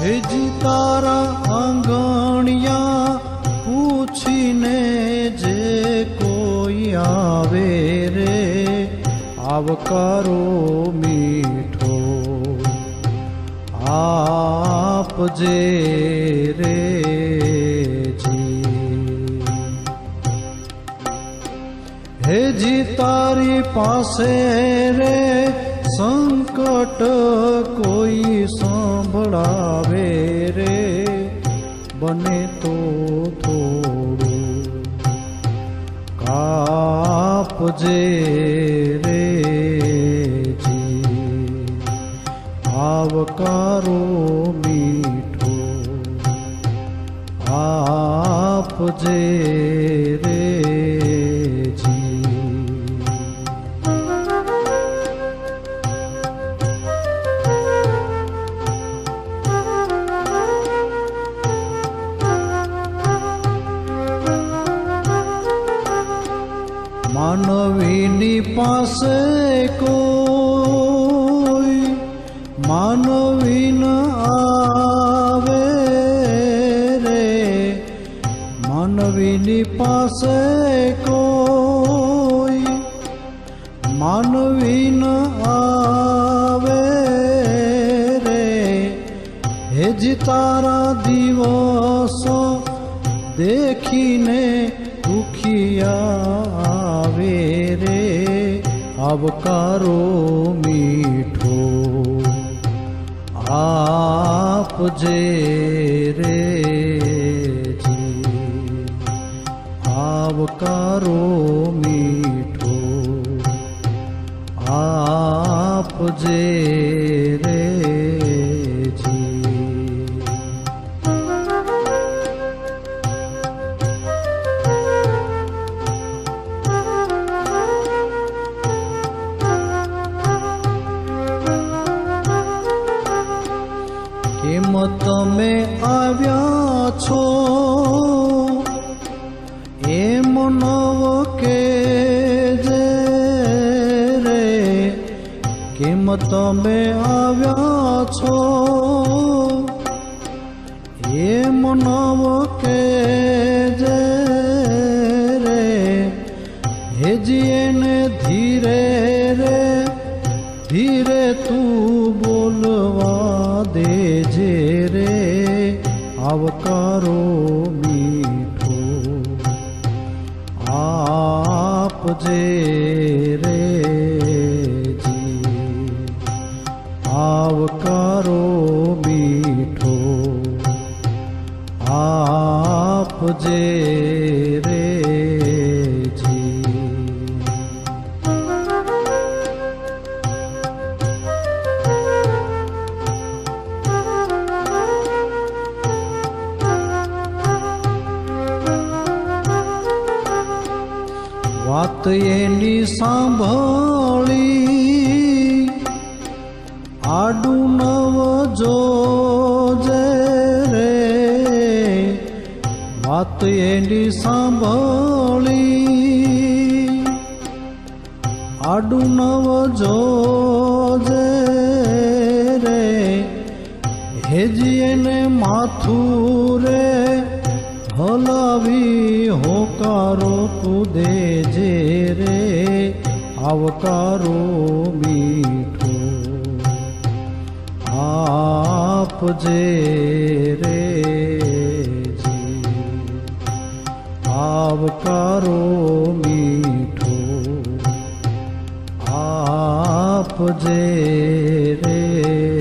હેજી તારા આંગણિયા પૂછીને જે કોઈ આવે રે આવકારો મીઠો આપજે રે જી હેજી તારી પાસે રે સંકટ કોઈ સાંભળાવે રે બને તો થોડું કાપજે રે આવકારો મીઠો આપજે રે પાસે કોઈ માનવી ન આવે રે. માનવીની પાસે કોઈ માનવી ન આવે રે. હેજ તારા દિવસો દેખીને દુખિયા આવે રે આવકારો મીઠો આપજે રે જી આવકારો મીઠો આપજે રે આવ્યા છો એમ નવ કે જે રે કેમ તમે આવ્યા છો એમ નવ કે જે રે હેજી એને ધીરે રે ધીરે તું બોલવા દેજે રે આવકારો મીઠો. આપજે રે જી આવકારો મીઠો. આપજે રે વાત એની સાંભળી. આડું નવ જોજે રે. વાત એની સાંભળી. આડું નવ જોજે રે. હેજી એને માથું રે હલાવી હોકારો તું દેજે રે આવકારો મીઠો આપજે રે જી આવકારો મીઠો આપજે રે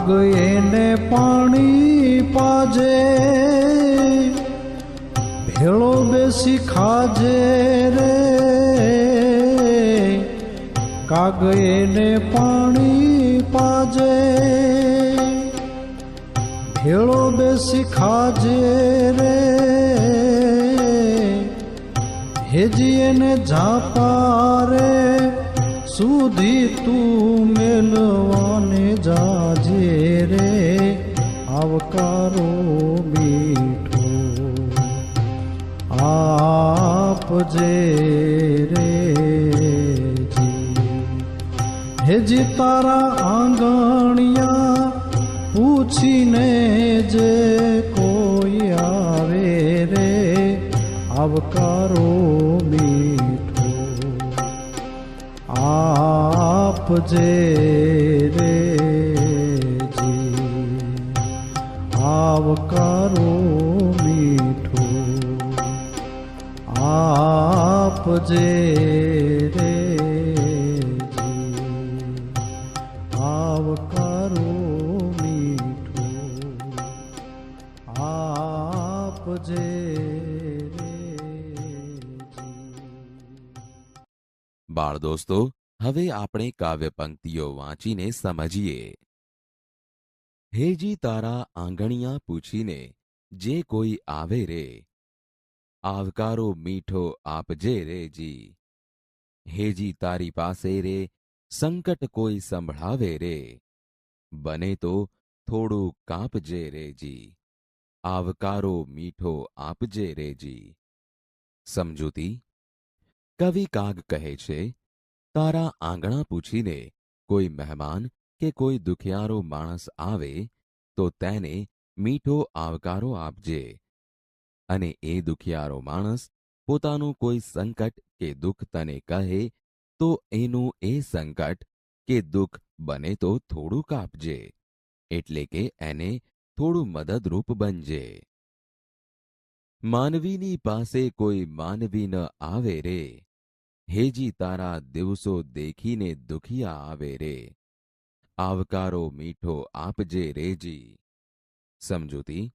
કાગ એને પાણી પાજે ભેળો બેસી ખાજે રે કાગ એને પાણી પાજે ભેળો બેસી ખાજે રે હેજી એને ઝાપા રે સુધી તું મેલવાને જાજે રે આવકારો મીઠો આપજે રે જી. હેજી તારા આંગણિયા પૂછીને જે કોઈ આવે રે આવકારો મીઠો આપજે રે જી. આવકારો મીઠો આપજે રે જી. આવકારો મીઠો આપજે. બાળ દોસ્તો હવે આપણે કાવ્ય પંક્તિઓ વાંચીને સમજીએ. હેજી તારા આંગણિયા પૂછીને જે કોઈ આવે રે, આવકારો મીઠો આપજે રે જી. હેજી તારી પાસે રે, સંકટ કોઈ સંભળાવે રે, બને તો થોડું કાપજે રે જી. આવકારો મીઠો આપજે રે જી. સમજૂતી? કવિ કાગ કહે છે તારા આંગણા પૂછીને કોઈ મહેમાન કે કોઈ દુખિયારો માણસ આવે તો તેને મીઠો આવકારો આપજે. અને એ દુખિયારો માણસ પોતાનું કોઈ સંકટ કે દુઃખ તને કહે તો એનું એ સંકટ કે દુઃખ બને તો થોડું કાપજે, એટલે કે એને થોડું મદદરૂપ બનજે. માનવીની પાસે કોઈ માનવી ન આવે રે. હેજી તારા દિવસો દેખીને દુખિયા આવે રે. આવકારો મીઠો આપજે રેજી સમજૂતી?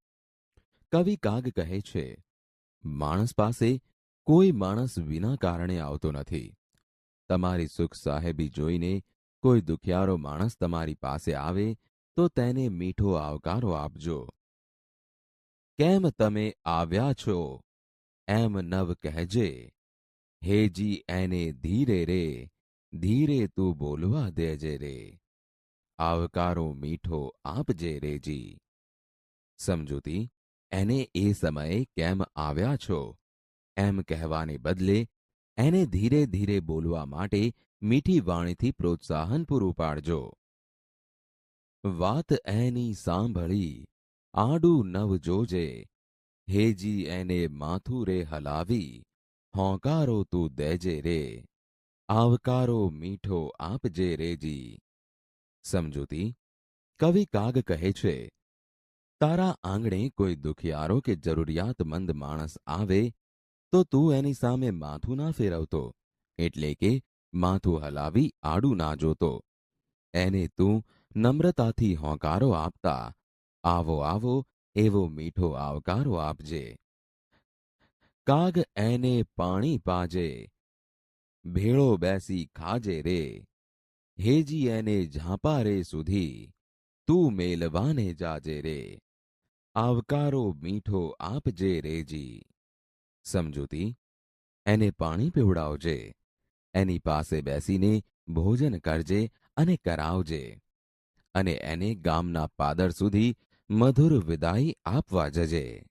કવિ કાગ કહે છે, માણસ પાસે કોઈ માણસ વિના કારણે આવતો નથી. તમારી સુખ સાહેબી જોઈને કોઈ દુખિયારો માણસ તમારી પાસે આવે તો તેને મીઠો આવકારો આપજો. કેમ તમે આવ્યા છો? એમ નવ કહેજે. હેજી એને ધીરે રે, ધીરે તું બોલવા દેજે રે. આવકારો મીઠો આપજે રેજી સમજૂતી, એને એ સમયે કેમ આવ્યા છો? એમ કહેવાને બદલે, એને ધીરે ધીરે બોલવા માટે મીઠી વાણીથી પ્રોત્સાહન પૂરું પાડજો. વાત એની સાંભળી, આડું નવ જોજે. હેજી એને માથું રે હલાવી હોંકારો તું દેજે રે, આવકારો મીઠો આપજે રેજી સમજૂતી, કવિ કાગ કહે છે, તારા આંગણે કોઈ દુખિયારો કે જરૂરિયાતમંદ માણસ આવે, તો તું એની સામે માથું ના ફેરવતો, એટલે કે માથું હલાવી આડું ના જોતો. એને તું નમ્રતાથી હોંકારો આપતા, આવો આવો એવો મીઠો આવકારો આપજે. કાગ એને પાણી પાજે, ભેળો બેસી ખાજે રે. હેજી એને ઝાંપા રે સુધી, તું મેલવાને જાજે રે. આવકારો મીઠો આપજે રેજી. સમજૂતી? એને પાણી પીવડાવજે, એની પાસે બેસીને ભોજન કરજે અને કરાવજે. અને એને ગામના પાદર સુધી મધુર વિદાય આપવા જજે.